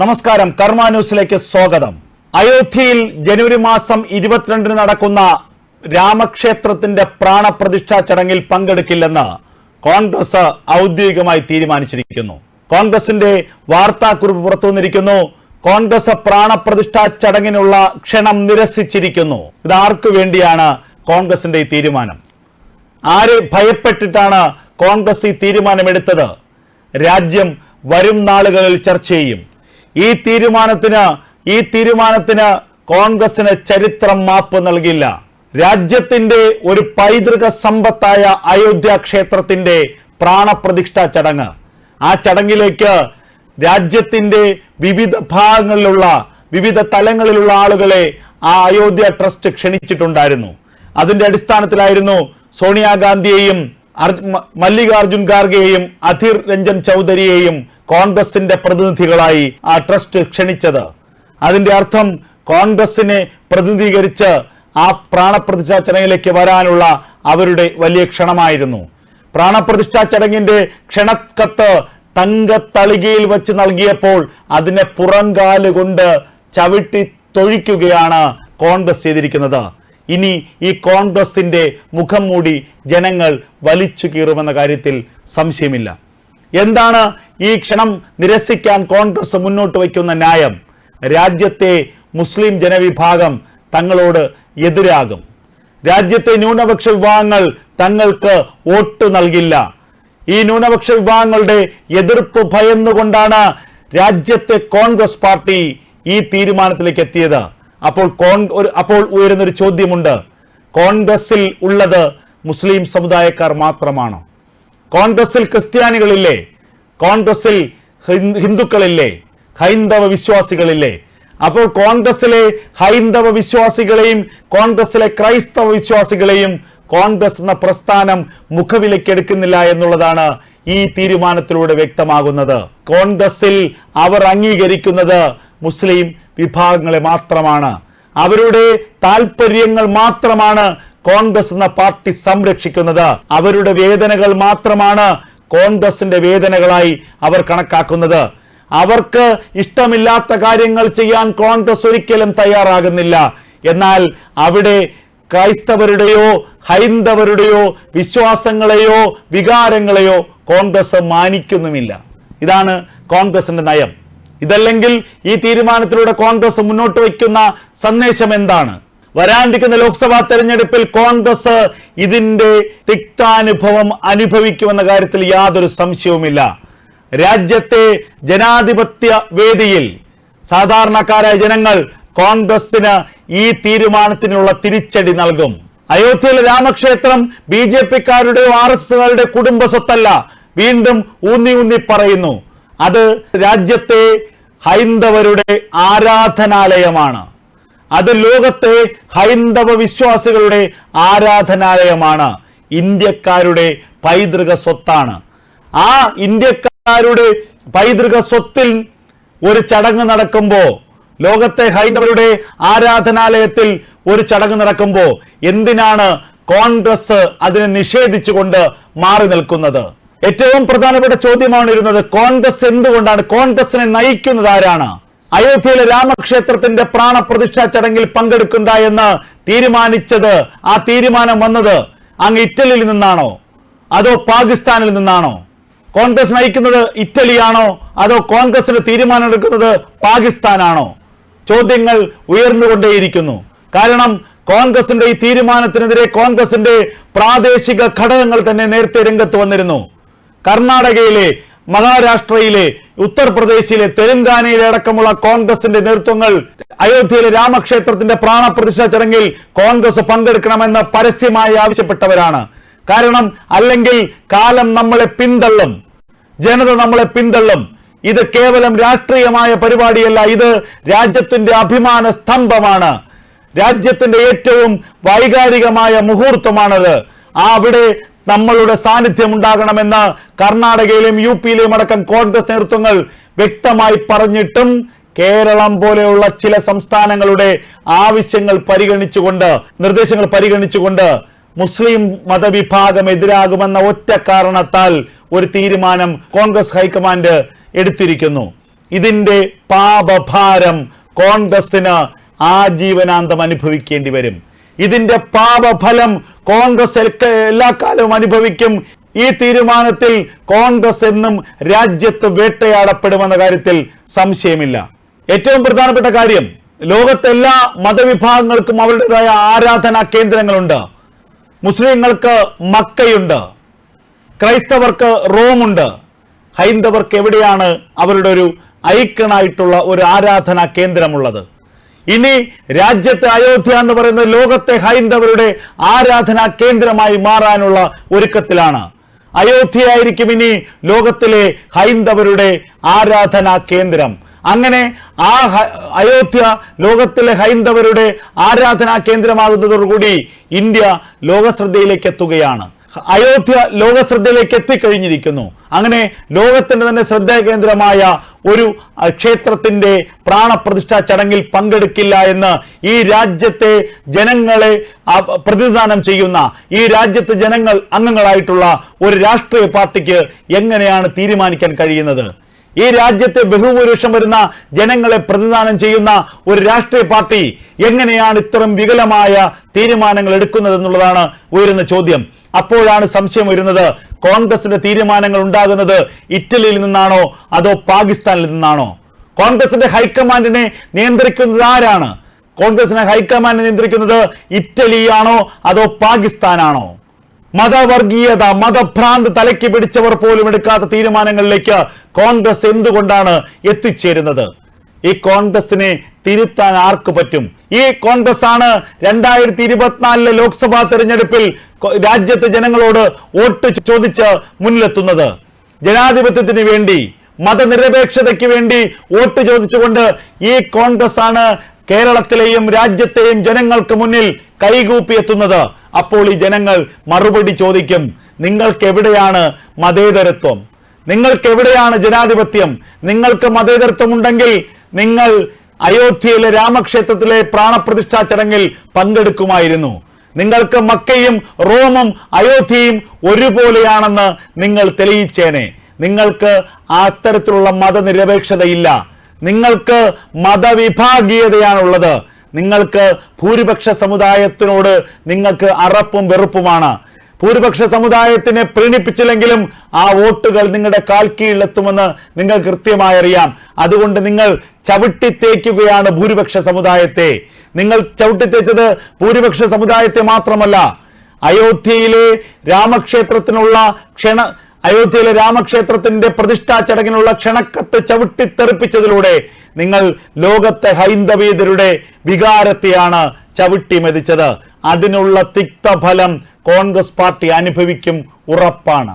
നമസ്കാരം. കർമ്മ ന്യൂസിലേക്ക് സ്വാഗതം. അയോധ്യയിൽ ജനുവരി മാസം ഇരുപത്തിരണ്ടിന് നടക്കുന്ന രാമക്ഷേത്രത്തിന്റെ പ്രാണപ്രതിഷ്ഠാ ചടങ്ങിൽ പങ്കെടുക്കില്ലെന്ന് കോൺഗ്രസ് ഔദ്യോഗികമായി തീരുമാനിച്ചിരിക്കുന്നു. കോൺഗ്രസിന്റെ വാർത്താക്കുറിപ്പ് പുറത്തുവന്നിരിക്കുന്നു കോൺഗ്രസ് പ്രാണപ്രതിഷ്ഠാ ചടങ്ങിനുള്ള ക്ഷണം നിരസിച്ചിരിക്കുന്നു. ഇത് ആർക്കു വേണ്ടിയാണ് കോൺഗ്രസിന്റെ ഈ തീരുമാനം? ആരെ ഭയപ്പെട്ടിട്ടാണ് കോൺഗ്രസ് ഈ തീരുമാനമെടുത്തത്? രാജ്യം വരും നാളുകളിൽ ചർച്ച ചെയ്യും. ഈ തീരുമാനത്തിന് ഈ തീരുമാനത്തിന് കോൺഗ്രസിന് ചരിത്രം മാപ്പ് നൽകില്ല രാജ്യത്തിന്റെ ഒരു പൈതൃക സമ്പത്തായ അയോധ്യ ക്ഷേത്രത്തിന്റെ പ്രാണപ്രതിഷ്ഠാ ചടങ്ങ്. ആ ചടങ്ങിലേക്ക് രാജ്യത്തിന്റെ വിവിധ ഭാഗങ്ങളിലുള്ള വിവിധ തലങ്ങളിലുള്ള ആളുകളെ ആ അയോധ്യ ട്രസ്റ്റ് ക്ഷണിച്ചിട്ടുണ്ടായിരുന്നു. അതിന്റെ അടിസ്ഥാനത്തിലായിരുന്നു സോണിയാഗാന്ധിയെയും മല്ലികാർജുൻ ഖാർഗെയെയും അധിർ രഞ്ജൻ ചൗധരിയെയും കോൺഗ്രസിന്റെ പ്രതിനിധികളായി ആ ട്രസ്റ്റ് ക്ഷണിച്ചത്. അതിന്റെ അർത്ഥം കോൺഗ്രസിനെ പ്രതിനിധീകരിച്ച് ആ പ്രാണപ്രതിഷ്ഠാ ചടങ്ങിലേക്ക് വരാനുള്ള അവരുടെ വലിയ ക്ഷണമായിരുന്നു. പ്രാണപ്രതിഷ്ഠാ ചടങ്ങിന്റെ ക്ഷണക്കത്ത് തങ്കത്തളികയിൽ വെച്ച് നൽകിയപ്പോൾ അതിനെ പുറംകാൽ കൊണ്ട് ചവിട്ടി തൊഴിക്കുകയാണ് കോൺഗ്രസ് ചെയ്തിരിക്കുന്നത്. ഇനി ഈ കോൺഗ്രസിന്റെ മുഖം മൂടി ജനങ്ങൾ വലിച്ചു കീറുമെന്ന കാര്യത്തിൽ സംശയമില്ല. എന്താണ് ഈ ക്ഷണം നിരസിക്കാൻ കോൺഗ്രസ് മുന്നോട്ട് വയ്ക്കുന്ന ന്യായം? രാജ്യത്തെ മുസ്ലിം ജനവിഭാഗം തങ്ങളോട് എതിരാകും. രാജ്യത്തെ ന്യൂനപക്ഷ വിഭാഗങ്ങൾ തങ്ങൾക്ക് വോട്ട് നൽകില്ല. ഈ ന്യൂനപക്ഷ വിഭാഗങ്ങളുടെ എതിർപ്പ് ഭയന്നുകൊണ്ടാണ് രാജ്യത്തെ കോൺഗ്രസ് പാർട്ടി ഈ തീരുമാനത്തിലേക്ക് എത്തിയത്. അപ്പോൾ കോൺ അപ്പോൾ ഉയരുന്നൊരു ചോദ്യമുണ്ട്. കോൺഗ്രസിൽ ഉള്ളത് മുസ്ലിം സമുദായക്കാർ മാത്രമാണോ? കോൺഗ്രസിൽ ക്രിസ്ത്യാനികളില്ലേ? കോൺഗ്രസിൽ ഹിന്ദുക്കളില്ലേ? ഹൈന്ദവ വിശ്വാസികളില്ലേ? അപ്പോൾ കോൺഗ്രസിലെ ഹൈന്ദവ വിശ്വാസികളെയും കോൺഗ്രസിലെ ക്രൈസ്തവ വിശ്വാസികളെയും കോൺഗ്രസ് എന്ന പ്രസ്ഥാനം മുഖവിലക്കെടുക്കുന്നില്ല എന്നുള്ളതാണ് ഈ തീരുമാനത്തിലൂടെ വ്യക്തമാകുന്നത്. കോൺഗ്രസിൽ അവർ അംഗീകരിക്കുന്നത് മുസ്ലിം വിഭാഗങ്ങളെ മാത്രമാണ്. അവരുടെ താല്പര്യങ്ങൾ മാത്രമാണ് കോൺഗ്രസ് എന്ന പാർട്ടി സംരക്ഷിക്കുന്നത് അവരുടെ വേദനകൾ മാത്രമാണ് കോൺഗ്രസിന്റെ വേദനകളായി അവർ കണക്കാക്കുന്നത്. അവർക്ക് ഇഷ്ടമില്ലാത്ത കാര്യങ്ങൾ ചെയ്യാൻ കോൺഗ്രസ് ഒരിക്കലും തയ്യാറാകുന്നില്ല. എന്നാൽ അവിടെ ക്രൈസ്തവരുടെയോ ഹൈന്ദവരുടെയോ വിശ്വാസങ്ങളെയോ വികാരങ്ങളെയോ കോൺഗ്രസ് മാനിക്കുന്നുമില്ല. ഇതാണ് കോൺഗ്രസിന്റെ നയം. ഇതല്ലെങ്കിൽ ഈ തീരുമാനത്തിലൂടെ കോൺഗ്രസ് മുന്നോട്ട് വയ്ക്കുന്ന സന്ദേശം എന്താണ്? വരാനിരിക്കുന്ന ലോക്സഭാ തെരഞ്ഞെടുപ്പിൽ കോൺഗ്രസ് ഇതിന്റെ തിക്താനുഭവം അനുഭവിക്കുമെന്ന കാര്യത്തിൽ യാതൊരു സംശയവുമില്ല. രാജ്യത്തെ ജനാധിപത്യ വേദിയിൽ സാധാരണക്കാരായ ജനങ്ങൾ കോൺഗ്രസിന് ഈ തീരുമാനത്തിനുള്ള തിരിച്ചടി നൽകും. അയോധ്യയിലെ രാമക്ഷേത്രം ബി ജെ പിക്കാരുടെയോ ആർ എസ് എസുകാരുടെ കുടുംബ സ്വത്തല്ല വീണ്ടും ഊന്നി ഊന്നി പറയുന്നു. അത് രാജ്യത്തെ ഹൈന്ദവരുടെ ആരാധനാലയമാണ്. അത് ലോകത്തെ ഹൈന്ദവ വിശ്വാസികളുടെ ആരാധനാലയമാണ്. ഇന്ത്യക്കാരുടെ പൈതൃക സ്വത്താണ്. ആ ഇന്ത്യക്കാരുടെ പൈതൃക സ്വത്തിൽ ഒരു ചടങ്ങ് നടക്കുമ്പോ ലോകത്തെ ഹൈന്ദവരുടെ ആരാധനാലയത്തിൽ ഒരു ചടങ്ങ് നടക്കുമ്പോ എന്തിനാണ് കോൺഗ്രസ് അതിനെ നിഷേധിച്ചുകൊണ്ട് മാറി നിൽക്കുന്നത്? ഏറ്റവും പ്രധാനപ്പെട്ട ചോദ്യമാണ് ഇരുന്നത് കോൺഗ്രസ് എന്തുകൊണ്ടാണ്? കോൺഗ്രസിനെ നയിക്കുന്നത് ആരാണ്? അയോധ്യയിലെ രാമക്ഷേത്രത്തിന്റെ പ്രാണപ്രതിഷ്ഠാ ചടങ്ങിൽ പങ്കെടുക്കണ്ട എന്ന് തീരുമാനിച്ചത് ആ തീരുമാനം വന്നത് അങ്ങ് ഇറ്റലിയിൽ നിന്നാണോ? അതോ പാകിസ്ഥാനിൽ നിന്നാണോ? കോൺഗ്രസ് നയിക്കുന്നത് ഇറ്റലിയാണോ? അതോ കോൺഗ്രസിന് തീരുമാനം എടുക്കുന്നത് പാകിസ്ഥാനാണോ? ചോദ്യങ്ങൾ ഉയർന്നുകൊണ്ടേയിരിക്കുന്നു. കാരണം കോൺഗ്രസിന്റെ ഈ തീരുമാനത്തിനെതിരെ കോൺഗ്രസിന്റെ പ്രാദേശിക ഘടകങ്ങൾ തന്നെ നേരത്തെ രംഗത്ത് വന്നിരുന്നു. കർണാടകയിലെ മഹാരാഷ്ട്രയിലെ ഉത്തർപ്രദേശിലെ തെലങ്കാനയിലെ അടക്കമുള്ള കോൺഗ്രസിന്റെ നേതൃത്വങ്ങൾ അയോധ്യയിലെ രാമക്ഷേത്രത്തിന്റെ പ്രാണപ്രതിഷ്ഠ ചടങ്ങിൽ കോൺഗ്രസ് പങ്കെടുക്കണമെന്ന് പരസ്യമായി ആവശ്യപ്പെട്ടവരാണ്. കാരണം അല്ലെങ്കിൽ കാലം നമ്മളെ പിന്തള്ളും. ജനത നമ്മളെ പിന്തള്ളും. ഇത് കേവലം രാഷ്ട്രീയമായ പരിപാടിയല്ല ഇത് രാജ്യത്തിന്റെ അഭിമാന സ്തംഭമാണ്. രാജ്യത്തിന്റെ ഏറ്റവും വൈകാരികമായ മുഹൂർത്തമാണത്. ആ അവിടെ നമ്മളുടെ സാന്നിധ്യം ഉണ്ടാകണമെന്ന് കർണാടകയിലും യു പിയിലും അടക്കം കോൺഗ്രസ് നേതൃത്വങ്ങൾ വ്യക്തമായി പറഞ്ഞിട്ടും കേരളം പോലെയുള്ള ചില സംസ്ഥാനങ്ങളുടെ ആവശ്യങ്ങൾ പരിഗണിച്ചുകൊണ്ട് നിർദ്ദേശങ്ങൾ പരിഗണിച്ചുകൊണ്ട് മുസ്ലിം മതവിഭാഗം എതിരാകുമെന്ന ഒറ്റ കാരണത്താൽ ഒരു തീരുമാനം കോൺഗ്രസ് ഹൈക്കമാൻഡ് എടുത്തിരിക്കുന്നു. ഇതിന്റെ പാപഭാരം കോൺഗ്രസിന് ആജീവനാന്തം അനുഭവിക്കേണ്ടി വരും. ഇതിന്റെ പാപഫലം കോൺഗ്രസ് എല്ലാ കാലവും അനുഭവിക്കും ഈ തീരുമാനത്തിൽ കോൺഗ്രസ് എന്നും രാജ്യത്ത് വേട്ടയാടപ്പെടുമെന്ന കാര്യത്തിൽ സംശയമില്ല. ഏറ്റവും പ്രധാനപ്പെട്ട കാര്യം ലോകത്തെല്ലാ മതവിഭാഗങ്ങൾക്കും അവരുടേതായ ആരാധനാ കേന്ദ്രങ്ങളുണ്ട്. മുസ്ലിങ്ങൾക്ക് മക്കയുണ്ട്. ക്രൈസ്തവർക്ക് റോമുണ്ട്. ഹൈന്ദവർക്ക് എവിടെയാണ് അവരുടെ ഒരു ഐക്കണായിട്ടുള്ള ഒരു ആരാധനാ കേന്ദ്രമുള്ളത്? ഇനി രാജ്യത്തെ അയോധ്യ എന്ന് പറയുന്നത് ലോകത്തെ ഹൈന്ദവരുടെ ആരാധനാ കേന്ദ്രമായി മാറാനുള്ള ഒരുക്കത്തിലാണ്. അയോധ്യയായിരിക്കും ഇനി ലോകത്തിലെ ഹൈന്ദവരുടെ ആരാധനാ കേന്ദ്രം. അങ്ങനെ ആ അയോധ്യ ലോകത്തിലെ ഹൈന്ദവരുടെ ആരാധനാ കേന്ദ്രമാകുന്നതോടുകൂടി ഇന്ത്യ ലോകശ്രദ്ധയിലേക്ക് എത്തുകയാണ് അയോധ്യ ലോക ലോകശ്രദ്ധയിലേക്ക് എത്തിക്കഴിഞ്ഞിരിക്കുന്നു. അങ്ങനെ ലോകത്തിന്റെ തന്നെ ശ്രദ്ധാകേന്ദ്രമായ ഒരു ക്ഷേത്രത്തിന്റെ പ്രാണപ്രതിഷ്ഠാ ചടങ്ങിൽ പങ്കെടുക്കില്ല എന്ന് ഈ രാജ്യത്തെ ജനങ്ങളെ പ്രതിനിധാനം ചെയ്യുന്ന ഈ രാജ്യത്തെ ജനങ്ങൾ അംഗങ്ങളായിട്ടുള്ള ഒരു രാഷ്ട്രീയ പാർട്ടിക്ക് എങ്ങനെയാണ് തീരുമാനിക്കാൻ കഴിയുന്നത്? ഈ രാജ്യത്തെ ബഹുഭൂരിപക്ഷം വരുന്ന ജനങ്ങളെ പ്രതിദാനം ചെയ്യുന്ന ഒരു രാഷ്ട്രീയ പാർട്ടി എങ്ങനെയാണ് ഇത്തരം വികലമായ തീരുമാനങ്ങൾ എടുക്കുന്നത് എന്നുള്ളതാണ് ഉയരുന്ന ചോദ്യം. അപ്പോഴാണ് സംശയം വരുന്നത് കോൺഗ്രസിന്റെ തീരുമാനങ്ങൾ ഉണ്ടാകുന്നത് ഇറ്റലിയിൽ നിന്നാണോ അതോ പാകിസ്ഥാനിൽ നിന്നാണോ? കോൺഗ്രസിന്റെ ഹൈക്കമാൻഡിനെ നിയന്ത്രിക്കുന്നത് ആരാണ്? കോൺഗ്രസിനെ ഹൈക്കമാൻഡ് നിയന്ത്രിക്കുന്നത് ഇറ്റലിയാണോ അതോ പാകിസ്ഥാനാണോ? മതവർഗീയത മതഭ്രാന്ത് തലയ്ക്ക് പിടിച്ചവർ പോലും എടുക്കാത്ത തീരുമാനങ്ങളിലേക്ക് കോൺഗ്രസ് എന്തുകൊണ്ടാണ് എത്തിച്ചേരുന്നത്? ഈ കോൺഗ്രസിനെ തിരുത്താൻ ആർക്ക് പറ്റും? ഈ കോൺഗ്രസ് ആണ് രണ്ടായിരത്തി ഇരുപത്തിനാലിലെ ലോക്സഭാ തെരഞ്ഞെടുപ്പിൽ രാജ്യത്തെ ജനങ്ങളോട് വോട്ട് ചോദിച്ച് മുന്നിലെത്തുന്നത്. ജനാധിപത്യത്തിന് വേണ്ടി മതനിരപേക്ഷതയ്ക്ക് വേണ്ടി വോട്ട് ചോദിച്ചുകൊണ്ട് ഈ കോൺഗ്രസ് ആണ് കേരളത്തിലെയും രാജ്യത്തെയും ജനങ്ങൾക്ക് മുന്നിൽ കൈകൂപ്പി എത്തുന്നത് അപ്പോൾ ഈ ജനങ്ങൾ മറുപടി ചോദിക്കും നിങ്ങൾക്ക് എവിടെയാണ് മതേതരത്വം? നിങ്ങൾക്ക് എവിടെയാണ് ജനാധിപത്യം? നിങ്ങൾക്ക് മതേതരത്വം ഉണ്ടെങ്കിൽ നിങ്ങൾ അയോധ്യയിലെ രാമക്ഷേത്രത്തിലെ പ്രാണപ്രതിഷ്ഠാ ചടങ്ങിൽ പങ്കെടുക്കുമായിരുന്നു. നിങ്ങൾക്ക് മക്കയും റോമും അയോധ്യയും ഒരുപോലെയാണെന്ന് നിങ്ങൾ തെളിയിച്ചേനെ. നിങ്ങൾക്ക് അത്തരത്തിലുള്ള മതനിരപേക്ഷതയില്ല. നിങ്ങൾക്ക് മതവിഭാഗീയതയാണുള്ളത്. നിങ്ങൾക്ക് ഭൂരിപക്ഷ സമുദായത്തിനോട് നിങ്ങൾക്ക് അറപ്പും വെറുപ്പുമാണ്. ഭൂരിപക്ഷ സമുദായത്തിനെ പ്രീണിപ്പിച്ചില്ലെങ്കിലും ആ വോട്ടുകൾ നിങ്ങളുടെ കാൽ കീഴിലെത്തുമെന്ന് നിങ്ങൾ കൃത്യമായി അറിയാം. അതുകൊണ്ട് നിങ്ങൾ ചവിട്ടിത്തേക്കുകയാണ് ഭൂരിപക്ഷ സമുദായത്തെ. നിങ്ങൾ ചവിട്ടിത്തേച്ചത് ഭൂരിപക്ഷ സമുദായത്തെ മാത്രമല്ല അയോധ്യയിലെ രാമക്ഷേത്രത്തിനുള്ള ക്ഷണ അയോധ്യയിലെ രാമക്ഷേത്രത്തിന്റെ പ്രതിഷ്ഠാ ചടങ്ങിനുള്ള ക്ഷണക്കത്ത് ചവിട്ടിത്തെറിപ്പിച്ചതിലൂടെ നിങ്ങൾ ലോകത്തെ ഹൈന്ദവീതരുടെ വികാരത്തെയാണ് ചവിട്ടി മെതിച്ചത്. അതിനുള്ള തിക്തഫലം കോൺഗ്രസ് പാർട്ടി അനുഭവിക്കും ഉറപ്പാണ്.